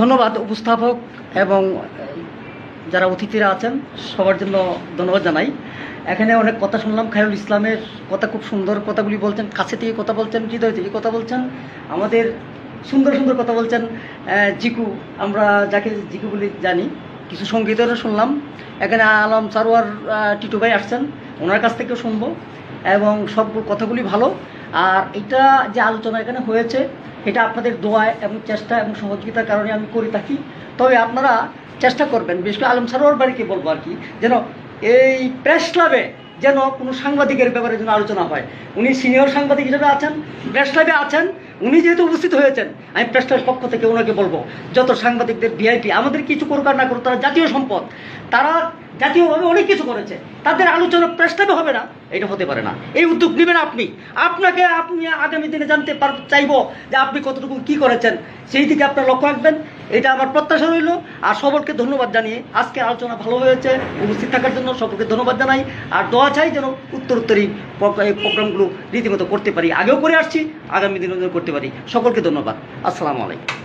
ধন্যবাদ উপস্থাপক এবং যারা অতিথিরা আছেন, সবার জন্য ধন্যবাদ জানাই। এখানে অনেক কথা শুনলাম, খায়রুল ইসলামের কথা খুব সুন্দর কথাগুলি বলছেন, কাছে থেকে কথা বলছেন, হৃদয় থেকে কথা বলছেন, আমাদের সুন্দর সুন্দর কথা বলছেন জিকু, আমরা যাকে জিকু বলে জানি, কিছু সঙ্গীতেরও শুনলাম। এখানে আলম সারোয়ার টিটু ভাই আসছেন, ওনার কাছ থেকেও শুনব এবং সব কথাগুলি ভালো। আর এটা যে আলোচনা এখানে হয়েছে, এটা আপনাদের দোয়ায় এবং চেষ্টা এবং সহযোগিতার কারণে আমি করে থাকি। তবে আপনারা চেষ্টা করবেন, বিশেষ করে আলম সারোয়ার বাড়িকে বলব আর কি, যেন এই প্রেস ক্লাবে যেন কোনো সাংবাদিকের ব্যাপারে যেন আলোচনা হয়। উনি সিনিয়র সাংবাদিক হিসেবে আছেন, প্রেস ক্লাবে আছেন, উনি যেহেতু উপস্থিত হয়েছেন, আমি প্রেস ক্লাবের পক্ষ থেকে ওনাকে বলব, যত সাংবাদিকদের ভিআইপি, আমাদের কিছু করুক আর না করুক, তারা জাতীয় সম্পদ। তারা জাতীয়ভাবে অনেক কিছু করেছে। তাদের আলোচনা প্রেস ক্লাবে হবে না। এটা হতে পারে না। এই উদ্যোগ নেবেন আপনি। আপনাকে আপনি আগামী দিনে জানতে পার, চাইব যে আপনি কতটুকু কি করেছেন। সেই দিকে আপনার লক্ষ্য রাখবেন। এটা আমার প্রত্যাশা রইল। আর সবলকে ধন্যবাদ জানিয়ে আজকে আলোচনা ভালো হয়েছে। উপস্থিত থাকার জন্য সকলকে ধন্যবাদ জানাই। আর দোয়া চাই যেন উত্তর উত্তরই এই প্রোগ্রামগুলো রীতিমতো করতে পারি। আগেও করে আসছি, আগামী দিনেও করতে পারি। সকলকে ধন্যবাদ। আসসালামু আলাইকুম।